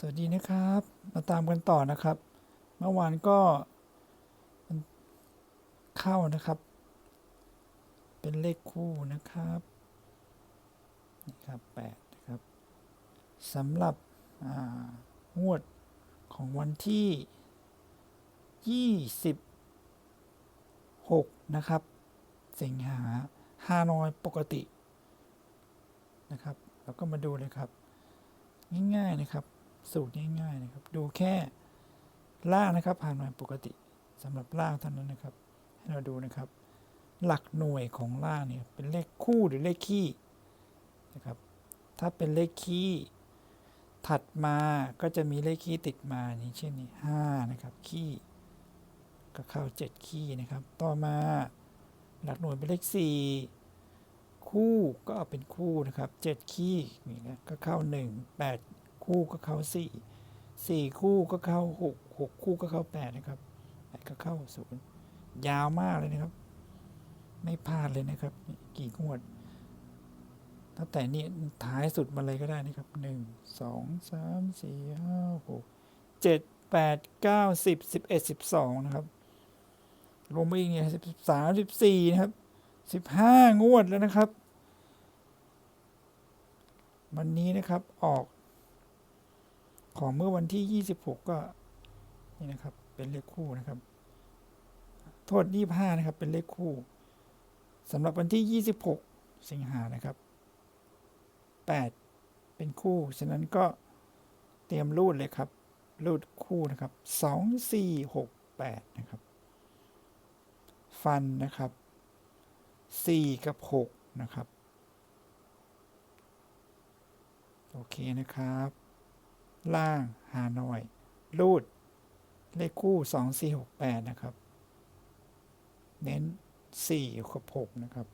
สวัสดีนะครับ มาตามกันต่อนะครับ เมื่อวานก็เข้านะครับ เป็นเลขคู่นะครับนี่ครับแปดนะครับสำหรับงวดของวันที่ยี่สิบหกนะครับ สิงหาฮานอยปกตินะครับแล้วก็มาดูเลยครับ ง่ายๆนะครับ สูตรง่ายๆนะครับ ดูแค่ล่างนะครับ ผ่านมาปกติสำหรับล่างเท่านั้นนะครับ ให้เราดูนะครับ หลักหน่วยของล่างเนี่ยเป็นเลขคู่หรือเลขคี่นะครับ ถ้าเป็นเลขคี่ถัดมาก็จะมีเลขคี่ติดมานี่เช่นนี้ห้านะครับคี่ก็เข้าเจ็ดคี่นะครับ ต่อมาหลักหน่วยเป็นเลขสี่คู่ก็เอาเป็นคู่นะครับเจ็ดคี่นี่นะก็เข้าหนึ่งแปด คู่ก็เข้าสี่สี่คู่ก็เข้าหกหกคู่ก็เข้าแปดนะครับแปดก็เข้าศูนย์ยาวมากเลยนะครับ ไม่พลาดเลยนะครับ กี่งวดตั้งแต่นี้ท้ายสุดมาเลยก็ได้นะครับหนึ่งสองสามสี่ห้าหกเจ็ดแปดเก้าสิบสิบเอ็ดสิบสองนะครับรวมไปอีกเนี่ยสิบสามสิบสี่นะครับสิบห้างวดแล้วนะครับ วันนี้นะครับออก ของเมื่อวันที่ 26 ก็นี่นะครับ เป็นเลขคู่นะครับ โทษ 25 นะครับ เป็นเลขคู่สำหรับวันที่ 26 สิงหานะครับ 8 เป็นคู่ ฉะนั้นก็เตรียมรูดเลยครับ รูดคู่นะครับ 2 4 6 8 นะครับ ฟันนะครับ 4 กับ 6 นะครับ โอเคนะครับ ล่างฮานอย รูด เลขคู่ 2 4 6 8 นะครับ เน้น4กับ6นะครับ